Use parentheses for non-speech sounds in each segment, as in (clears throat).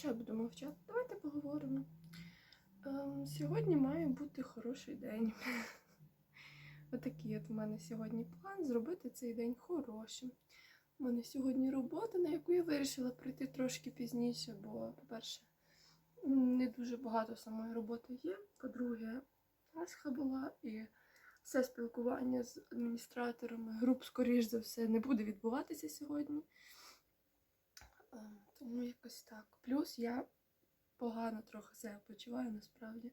що я буду мовчати? Давайте поговоримо. Ем, сьогодні має бути хороший день. (laughs) Отакий от у мене сьогодні план зробити цей день хорошим. У мене сьогодні робота, на яку я вирішила прийти трошки пізніше, бо, по-перше, не дуже багато самої роботи є. По-друге, Пасха була і все спілкування з адміністраторами груп, скоріш за все, не буде відбуватися сьогодні. Тому якось так. Плюс я погано трохи себе почуваю насправді.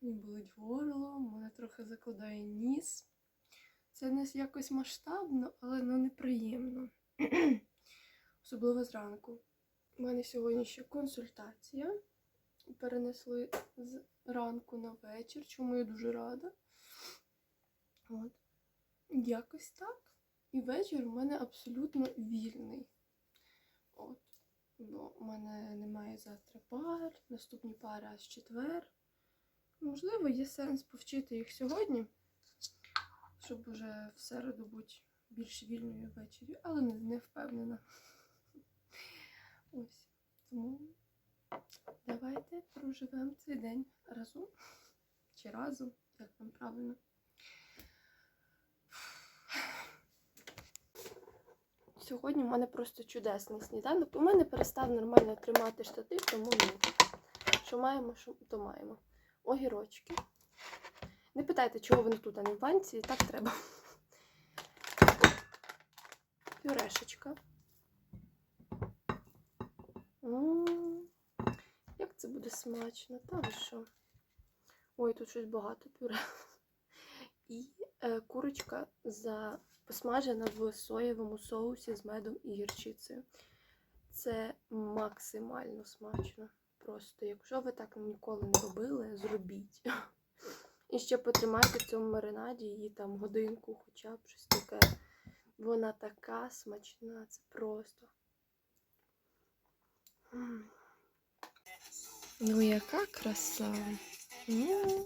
Мені болить горло, мене трохи закладає ніс. Це не якось масштабно, але ну, неприємно. (clears throat) Особливо зранку. У мене сьогодні ще консультація. Перенесли з ранку на вечір, чому я дуже рада. От. Якось так. І вечір у мене абсолютно вільний. От. Бо у мене немає завтра пар, наступні пари аж четвер. Можливо, є сенс повчити їх сьогодні, щоб уже в середу бути більш вільною ввечері, але не, не впевнена. (laughs) Ось. Тому давайте проживемо цей день разом. Чи разом, як там правильно. Сьогодні в мене просто чудесний сніданок. У мене перестав нормально тримати штатив, тому ну, що маємо, що то маємо. Огірочки. Не питайте, чого вони тут, а не в банці, так треба. Пюрешечка. Як це буде смачно, та ви що? Ой, тут щось багато пюре. І е, курочка за посмажена в соєвому соусі з медом і гірчицею. Це максимально смачно. Просто, якщо ви так ніколи не робили, зробіть. І ще потримайте в цьому маринаді її там годинку, хоча б щось таке. Вона така смачна, це просто. Ну, яка краса. М.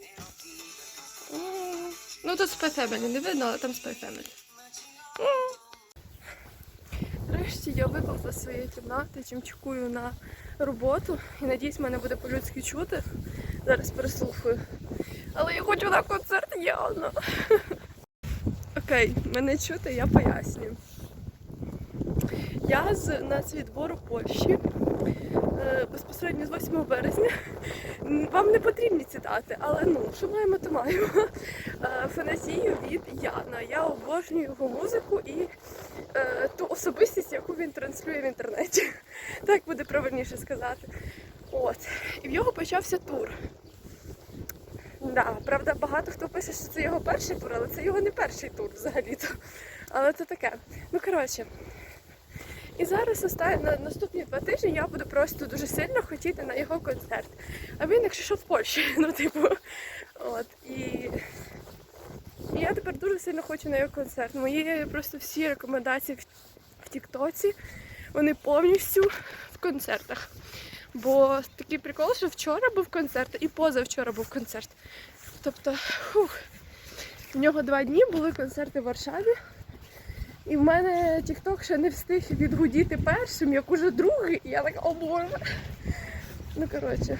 М. Ну, тут Spy не видно, але там Spy Family. Нарешті я виповзла з своєї кімнати, чимчикую на роботу. І надіюсь, мене буде по-людськи чути. Зараз переслухаю. Але я хочу на концерт явно. (laughs) Окей, мене чути, я пояснюю. Я з нацвідбору Польщі безпосередньо з 8 березня. Вам не потрібні цитати, але ну, що маємо, то маємо. Е, Фаназію від Яна. Я обожнюю його музику і е, ту особистість, яку він транслює в інтернеті. Так буде правильніше сказати. От. І в його почався тур. Да, правда, багато хто пише, що це його перший тур, але це його не перший тур взагалі-то. Але це таке. Ну, коротше. І зараз на наступні два тижні я буду просто дуже сильно хотіти на його концерт. А він, якщо що, в Польщі, (laughs) ну, типу. От. І, і я тепер дуже сильно хочу на його концерт. Мої просто всі рекомендації в, в Тіктоці, вони повністю в концертах. Бо такий прикол, що вчора був концерт і позавчора був концерт. Тобто, фух, в нього два дні були концерти в Варшаві. І в мене TikTok ще не встиг відгудіти першим, як уже другий. І я така, о боже. Ну, коротше,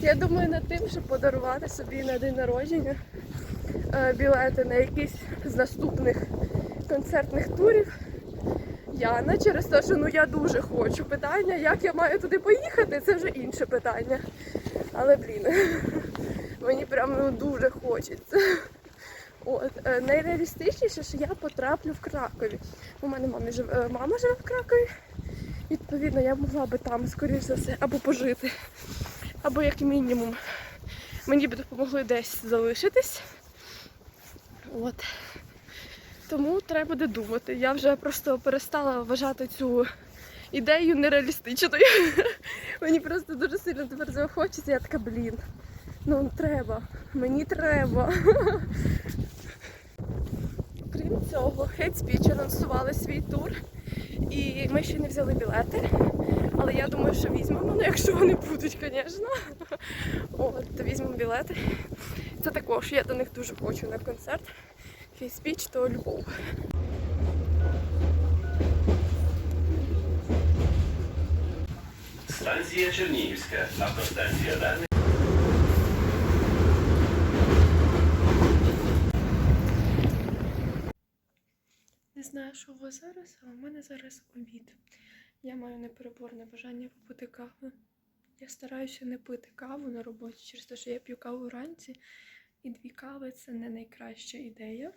я думаю над тим, щоб подарувати собі на день народження е, білети на якийсь з наступних концертних турів. Яна через те, що ну я дуже хочу. Питання, як я маю туди поїхати, це вже інше питання. Але блін, (laughs) мені прям ну, дуже хочеться. От, е, найреалістичніше, що я потраплю в Кракові. У мене мамі жив, е, мама живе в Кракові. Відповідно, я могла би там, скоріш за все, або пожити, або як мінімум мені би допомогли десь залишитись. От. Тому треба буде думати. Я вже просто перестала вважати цю ідею нереалістичною. (laughs) Мені просто дуже сильно тепер цього хочеться. Я така, блін. Ну треба, мені треба. (laughs) Цього, Speech анонсували свій тур. І ми ще не взяли білети. Але я думаю, що візьмемо, ну якщо вони будуть, звісно. От, то візьмемо білети. Це також, я до них дуже хочу на концерт. Speech то любов. Станція Чернігівська. Автостанція Дарниця. Не що у вас зараз, але в мене зараз обід. Я маю непереборне бажання попити каву. Я стараюся не пити каву на роботі через те, що я п'ю каву вранці, і дві кави це не найкраща ідея.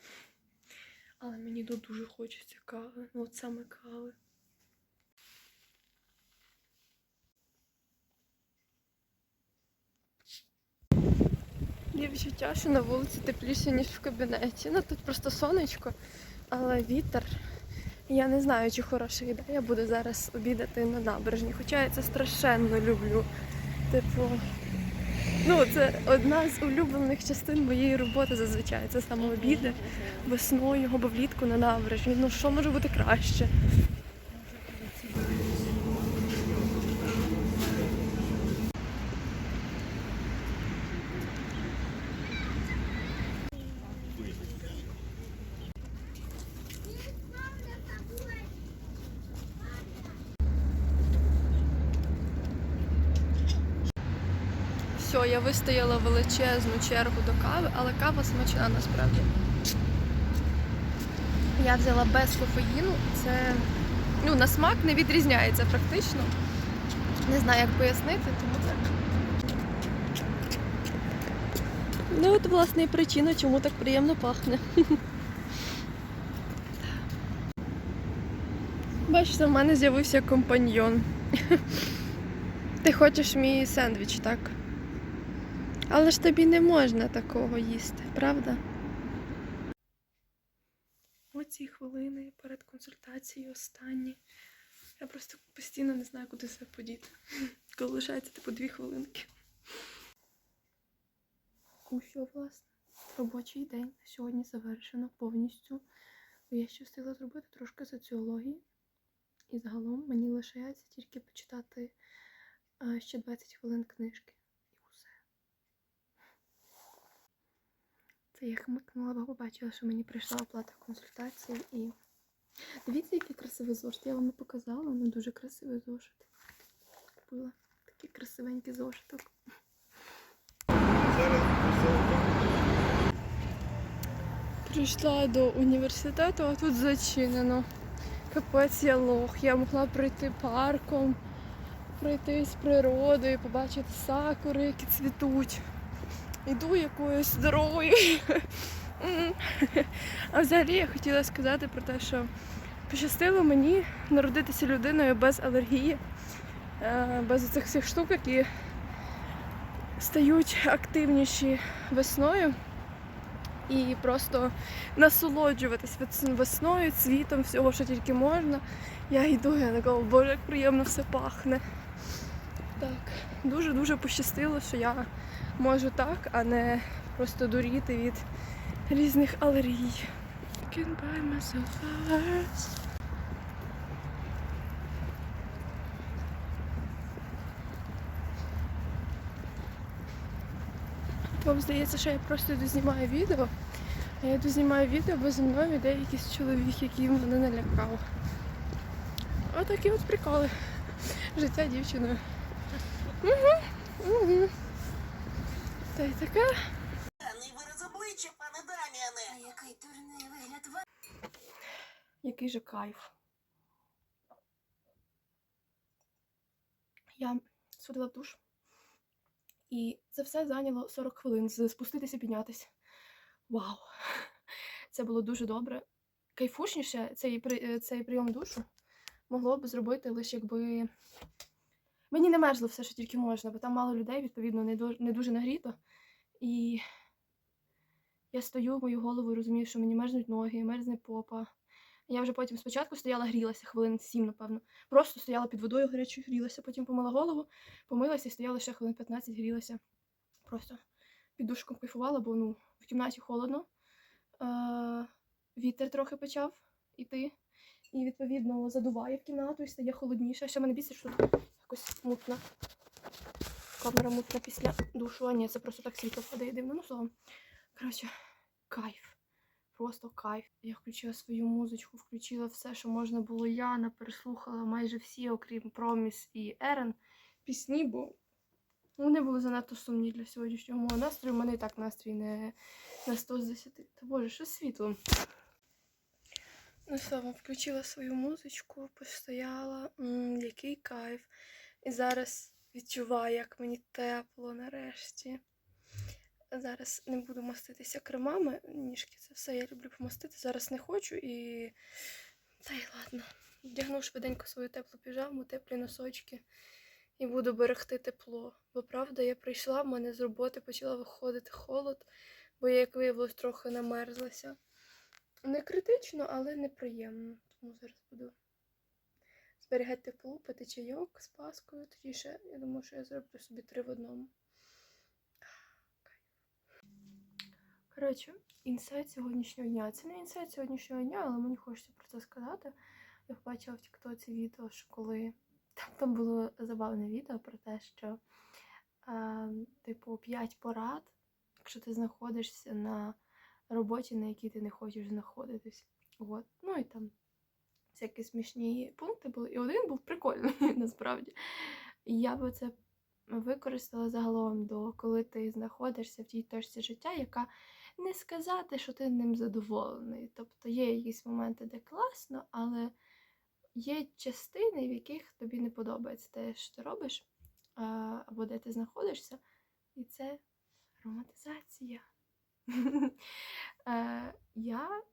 Але мені тут дуже хочеться кави. Ну, от саме кави. Є відчуття, що на вулиці тепліше, ніж в кабінеті. Ну тут просто сонечко, але вітер. Я не знаю, чи хороша ідея буде зараз обідати на набережні. Хоча я це страшенно люблю. Типу, ну це одна з улюблених частин моєї роботи зазвичай. Це саме обіди весною або влітку на набережні. Ну що може бути краще? Все, я вистояла величезну чергу до кави, але кава смачна насправді. Я взяла без кофеїну. Це ну, на смак не відрізняється практично. Не знаю, як пояснити, тому так. Ну, от, власне, і причина, чому так приємно пахне. (laughs) Бачите, в мене з'явився компаньйон. Ти хочеш мій сендвіч, так? Але ж тобі не можна такого їсти, правда? Оці хвилини перед консультацією останні. Я просто постійно не знаю, куди себе подіти. (laughs) Коли лишається типу дві хвилинки. Ну що, власне, робочий день сьогодні завершено повністю. Я ще встигла зробити трошки соціології. І загалом мені лишається тільки почитати е, ще 20 хвилин книжки. І усе. Це я хмикнула, бо побачила, що мені прийшла оплата консультації і. Дивіться, який красивий зошит. Я вам не показала, але дуже красивий зошит. Купила такий красивенький зошиток. Прийшла до університету, а тут зачинено. Капець я лох. Я могла прийти парком, пройти з природою, побачити сакури, які цвітуть. Іду якоюсь дорогою. (laughs) М. А взагалі я хотіла сказати про те, що пощастило мені народитися людиною без алергії, е, без цих всіх штук, які стають активніші весною. І просто насолоджуватись весною, цвітом, всього, що тільки можна. Я йду, я така, «О, боже, як приємно все пахне. Так, дуже-дуже пощастило, що я можу так, а не просто дуріти від різних алергій. Can buy myself flowers. Вам здається, що я просто йду знімаю відео. А я йду знімаю відео, бо зі мною йде якийсь чоловік, який мене налякав. Отакі от приколи. Життя дівчиною. Угу. Та й таке. Гарний вираз. А який дурний вигляд Який же кайф. Я сходила в душ. І це все зайняло 40 хвилин з- спуститися, піднятися. Вау! Це було дуже добре. Кайфушніше цей, цей прийом душу могло б зробити лише якби. Мені не мерзло все, що тільки можна, бо там мало людей, відповідно, не, до- не дуже нагріто. І я стою мою голову розумію, що мені мерзнуть ноги, мерзне попа. Я вже потім спочатку стояла, грілася хвилин сім, напевно. Просто стояла під водою гарячою, грілася, потім помила голову, помилася і стояла ще хвилин 15, грілася. Просто під душком кайфувала, бо ну, в кімнаті холодно. Е- вітер трохи почав іти. І, відповідно, задуває в кімнату і стає холодніше. Ще мене бісить, що якось мутно. Камера мутна після душу. А ні, це просто так світло впадає дивно. Ну, словом. Коротше, кайф. Просто кайф. Я включила свою музичку, включила все, що можна було. Яна переслухала майже всі, окрім Проміс і Ерен. пісні, бо вони були занадто сумні для сьогоднішнього мого настрою. У мене і так настрій не на 100 з 10. Та боже, що світло. Ну що, включила свою музичку, постояла. М, який кайф. І зараз відчуваю, як мені тепло нарешті. Зараз не буду маститися кремами. Ніжки, це все я люблю помастити. Зараз не хочу і. Та й ладно. Вдягну швиденько свою теплу піжаму, теплі носочки і буду берегти тепло. Бо правда, я прийшла, в мене з роботи почала виходити холод, бо я, як виявилось, трохи намерзлася. Не критично, але неприємно. Тому зараз буду зберігати тепло, пити чайок з паскою. Тоді ще, я думаю, що я зроблю собі три в одному. Коротше, інсайт сьогоднішнього дня. Це не інсайт сьогоднішнього дня, але мені хочеться про це сказати. Я побачила в Тіктоці відео, що коли там, там було забавне відео про те, що е, типу 5 порад, якщо ти знаходишся на роботі, на якій ти не хочеш знаходитись. От. Ну і там всякі смішні пункти були. І один був прикольний (laughs) насправді. Я би це використала загалом до коли ти знаходишся в тій точці життя, яка не сказати, що ти ним задоволений. Тобто є якісь моменти, де класно, але є частини, в яких тобі не подобається те, що ти робиш, або де ти знаходишся, і це романтизація. (laughs) Е, Я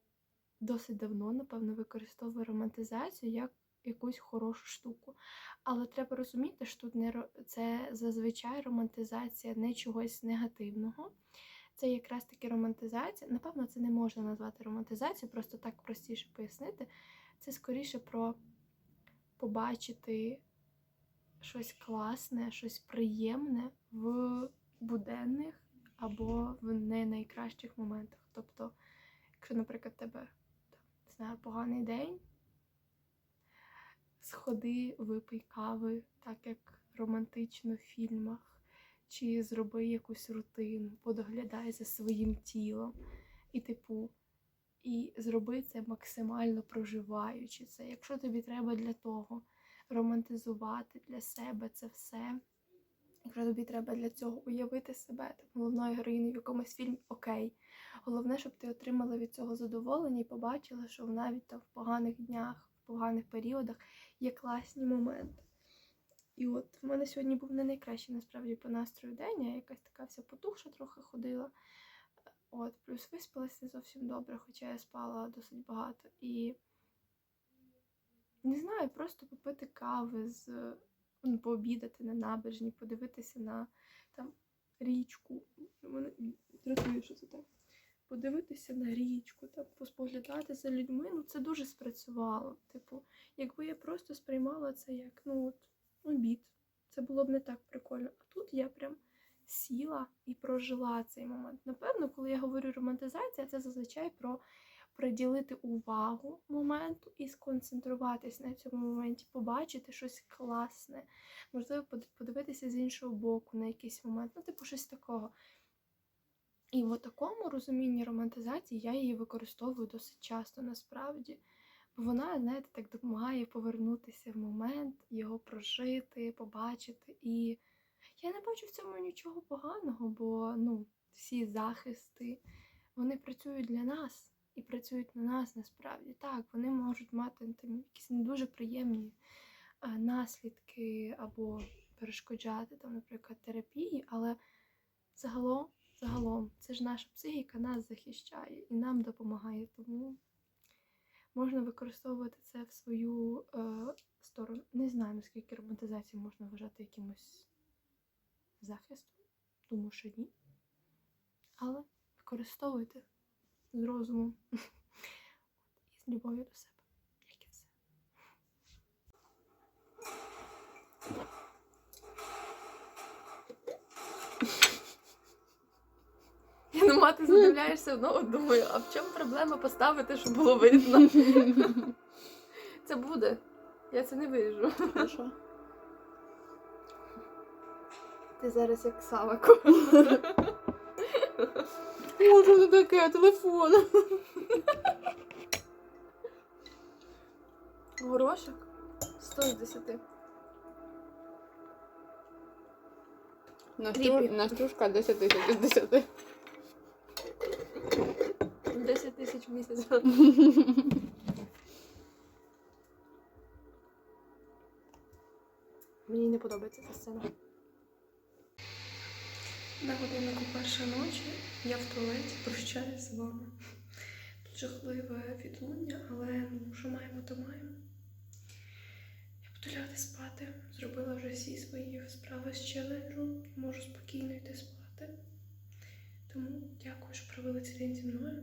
досить давно, напевно, використовую романтизацію як якусь хорошу штуку. Але треба розуміти, що тут не це зазвичай романтизація не чогось негативного. Це якраз таки романтизація. Напевно, це не можна назвати романтизацією, просто так простіше пояснити. Це скоріше про побачити щось класне, щось приємне в буденних або в не найкращих моментах. Тобто, якщо, наприклад, тебе не знаю, поганий день, сходи, випий кави, так як романтично в фільмах, чи зроби якусь рутину, подоглядай за своїм тілом. І, типу, і зроби це максимально проживаючи це. Якщо тобі треба для того романтизувати для себе це все, якщо тобі треба для цього уявити себе там, головною героїною в якомусь фільмі, окей. Головне, щоб ти отримала від цього задоволення і побачила, що навіть там в поганих днях, в поганих періодах є класні моменти. І от в мене сьогодні був не найкращий насправді по настрою день, я якась така вся потухша трохи ходила. От, плюс виспалася не зовсім добре, хоча я спала досить багато. І не знаю, просто попити кави з пообідати на набережні, подивитися на там річку. Мене дратує, що це так. Подивитися на річку, там, поспоглядати за людьми, ну це дуже спрацювало. Типу, якби я просто сприймала це як ну, от, обід, це було б не так прикольно. А тут я прям сіла і прожила цей момент. Напевно, коли я говорю романтизація, це зазвичай про приділити увагу моменту і сконцентруватись на цьому моменті, побачити щось класне, можливо, подивитися з іншого боку на якийсь момент, ну, типу, щось такого. І в такому розумінні романтизації я її використовую досить часто насправді. Бо вона, знаєте, так допомагає повернутися в момент, його прожити, побачити. І я не бачу в цьому нічого поганого, бо ну, всі захисти вони працюють для нас і працюють на нас насправді. Так, вони можуть мати там, якісь не дуже приємні е, наслідки або перешкоджати, там, наприклад, терапії, але загалом, загалом, це ж наша психіка нас захищає і нам допомагає. Тому можна використовувати це в свою е, сторону. Не знаю, наскільки романтизацію можна вважати якимось захистом, тому що ні. Але використовуйте з розумом (laughs) і з любов'ю до себе, як і все. Я ну мати задивляєшся, ну думаю, а в чому проблема поставити, щоб було видно? (laughs) Це буде. Я це не виріжу. Хорошо. Ти зараз як Савако. (laughs) О, що це таке? Телефон. Горошок 100 з 10. Настю... Настюшка 10 тисяч з 10. 10 тисяч в місяць. (laughs) Мені не подобається ця сцена. На годиннику першої ночі я в туалеті прощаюся з вами. Тут жахливе відлуння, але ну, що маємо, то маємо. Я буду лягати спати. Зробила вже всі свої справи з челенджу. Можу спокійно йти спати. Тому дякую, що провели цей день зі мною.